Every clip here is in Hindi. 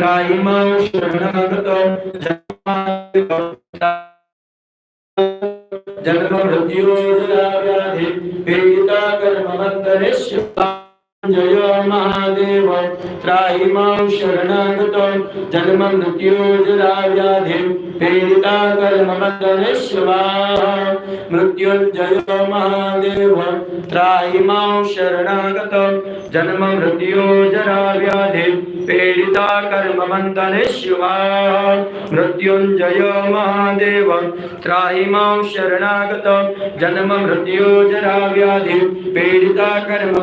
त्रायिमं शरणगत जन्म मृत्योराव्याधि पीडिता कर्मवन्तरिष्यता जय महादेव त्राहि माँ शरणागतौ जन्म मृत्युजराव्याधि पीडिता कर्म स्वाहा मृत्युंजय महादेव त्राहि माँ शरणागतौ जन्म व्याधि पीडिता कर्मबन्धने स्वाहा मृत्युंजय महादेव त्राहि माँ शरणागतौ जन्म व्याधि पीडिता कर्म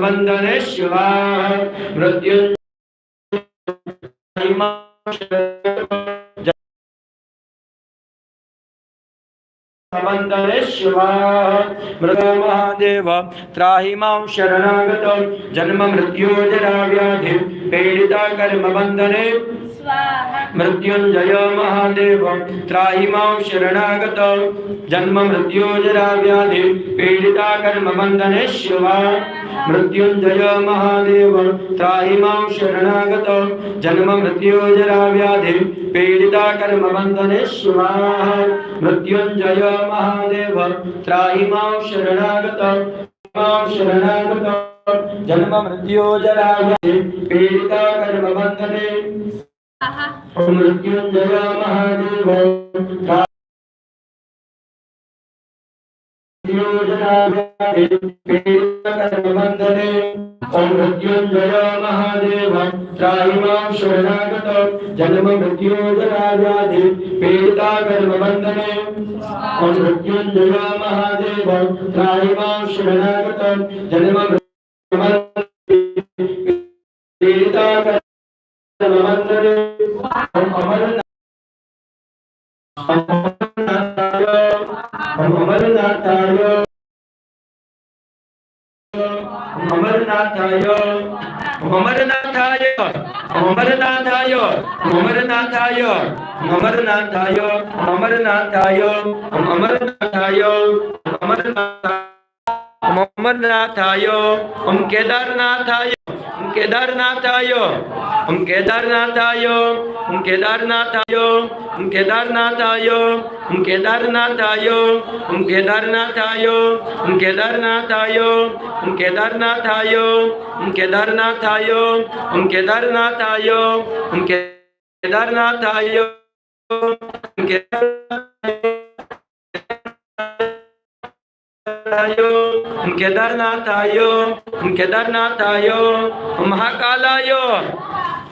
स्वाहा स्वाहा मृत्युंजय मृगमहादेव त्राहि माँ शरणागतं जन्म मृत्योजरा व्याधिं पीडिता मृत्युञ्जय महादेव त्राहि माँ शरणागतो। जन्म मृत्यु जरा व्याधि पीडिता कर्म बन्धने शिवा। मृत्युञ्जय महादेव त्राहि माँ शरणागतो। जन्म मृत्यु जरा व्याधि पीडिता कर्म बन्धने शिवा। मृत्युञ्जय महादेव त्राहि माँ शरणागतो। माँ शरणागतो। जन्म मृत्यु जरा व्याधि पीडिता कर्म मृत्युञ्जया महादेव बन्धने ॐ महादेव त्राहि शरणागत। जन्म मृत्योजराजादि पीडिता कर्मबन्धने ॐ मृत्युञ्जय महादेव त्राहि शरणागत। जन्म मृत्युता अमरनाथाय अमरनाथाय अमरनाथाय अमरनाथ अमरनाथाय ओम केदारनाथाय अमरनाथाय अमरनाथाय अमरनाथाय ओम केदारनाथाय ओम केदारनाथाय ओम केदारनाथाय ओम केदारनाथाय ओम केदारनाथाय ओम केदारनाथाय ओम केदारनाथाय ओम केदारनाथाय ओम केदारनाथाय ओम केदारनाथाय ओम केदारनाथाय केदारनाथ आयो हम केदारनाथ आयो हम महाकाल आयो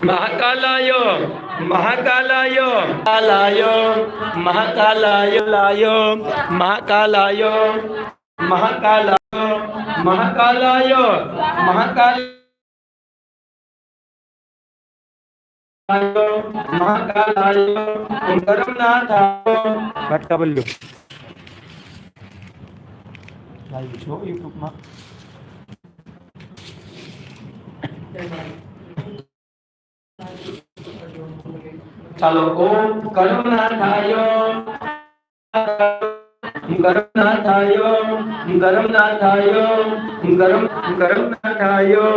महाकाल आयो महाकाल आयो काल आयो महाकाल आयो लायो महाकाल आयो महाकाल आयो महाकाल आयो महाकाल महाकाल आयो करम महाकालायो आयो भटका बल्लू લાવી છો એ ગ્રુપમાં ચાલો ઓમ કરુણા થાયો ગરમ ના થાયો ગરમ ના થાયો ગરમ ગરમ ના થાયો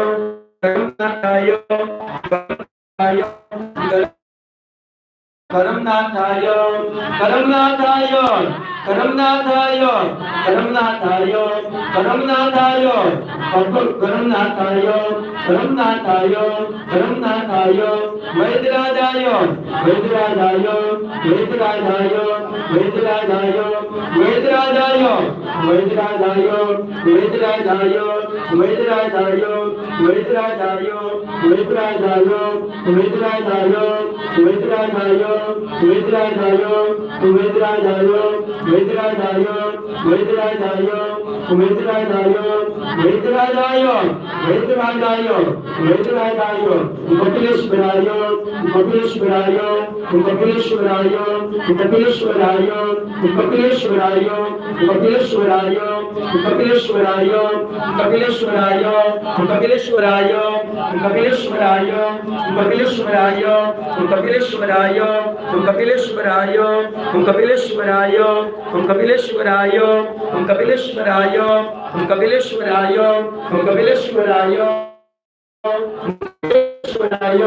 ગરમ ના થાયો ગરમ ના થાયો ગરમ ના થાયો करमनाथाय करमनाथाय करमनाथाय करमनाथाय वैद्यराजाय वैद्यराजाय वैद्यराजाय वैद्यराजाय वैद्यराजाय वैद्यराजाय वैद्यराजाय वैद्यराजाय वैद्यराजाय वैद्यराजाय वैद्यराजाय वेदराजाय वेदराजाय वेदराजाय वेदराजाय वेदराजाय वेदराजाय वेदराजाय वेदराजाय वेदराजाय कपिलेश्वराय कपिलेश्वराय कपिलेश्वराय कपिलेश्वराय कपिलेश्वराय कपिलेश्वराय कपिलेश्वराय कपिलेश्वराय कपिलेश्वराय कपिलेश्वराय कपिलेश्वराय कपिलेश्वराय ओम कपिलेश्वराय ओम कपिलेश्वराय हम कपिलेश्वर ओम कपिलेश्वराय ओम कपिलेश्वराय ओम कपिलेश्वराय ओम कपिलेश्वराय कपिलेश्वराय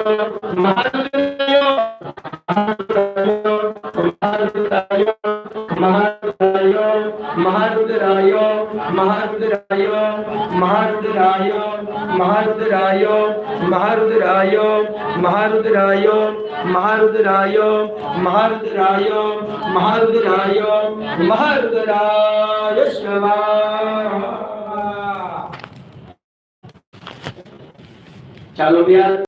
महादेवाय महारुद्रायो महारुद्रायो महारुद्रायो महारुद्राय महारुद्राय महारुद्राय महारुद्राय महारुद्राय महारुद्राय महारुद्राय महारुद्राय महारुद्राय शिवा चलो भैया।